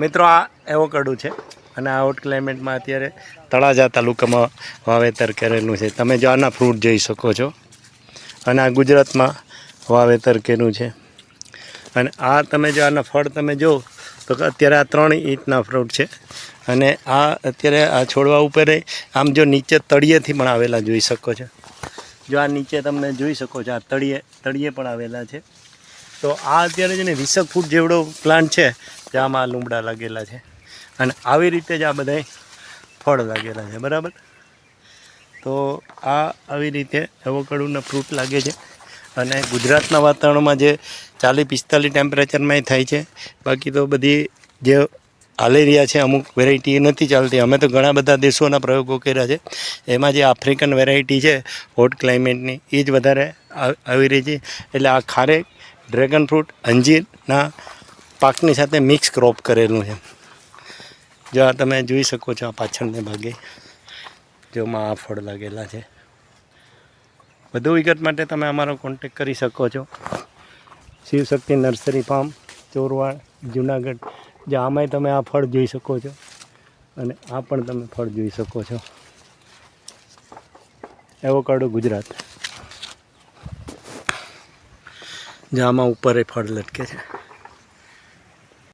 મિત્રો, આ એવોકાડો છે અને આ હોટ ક્લાઇમેટમાં અત્યારે તળાજા તાલુકામાં વાવેતર કરેલું છે. તમે જો આના ફ્રૂટ જોઈ શકો છો. અને આ ગુજરાતમાં વાવેતર કર્યું છે. અને આ તમે જો આના ફળ તમે જો, તો અત્યારે આ ત્રણ ઇંચના ફ્રૂટ છે. અને આ અત્યારે આ છોડવા ઉપર આમ જો નીચે તળિયેથી પણ આવેલા જોઈ શકો છો. જો આ નીચે તમને જોઈ શકો છો, આ તળિયે તળિયે પણ આવેલા છે. તો આ અત્યારે છે ને વીસક ફૂટ જેવડો પ્લાન્ટ છે જેમાં આ લીમડા લાગેલા છે. અને આવી રીતે જ આ બધાય ફળ લાગેલા છે, બરાબર? તો આ આવી રીતે એવોકાડોના ફ્રૂટ લાગે છે. અને ગુજરાતના વાતાવરણમાં જે ચાલીસ પિસ્તાલીસ ટેમ્પરેચરમાં થાય છે. બાકી તો બધી જે હાલી રહ્યા છે, અમુક વેરાયટી નથી ચાલતી. અમે તો ઘણા બધા દેશોના પ્રયોગો કર્યા છે. એમાં જે આફ્રિકન વેરાયટી છે હોટ ક્લાઇમેટની એ જ વધારે આવી રહી છે. એટલે આ ખારેક ડ્રેગન ફ્રૂટ અંજીરના પાકની સાથે મિક્સ ક્રોપ કરેલું છે. જો આ તમે જોઈ શકો છો આ પાછળને ભાગે, જોમાં આ ફળ લાગેલા છે. વધુ વિગત માટે તમે અમારો કોન્ટેક કરી શકો છો. શિવશક્તિ નર્સરી ફાર્મ, ચોરવાડ, જુનાગઢ જે આમાંય તમે આ ફળ જોઈ શકો છો. અને આ પણ તમે ફળ જોઈ શકો છો. એવોકાડો ગુજરાત. જે આમાં ઉપર એ ફળ લટકે છે.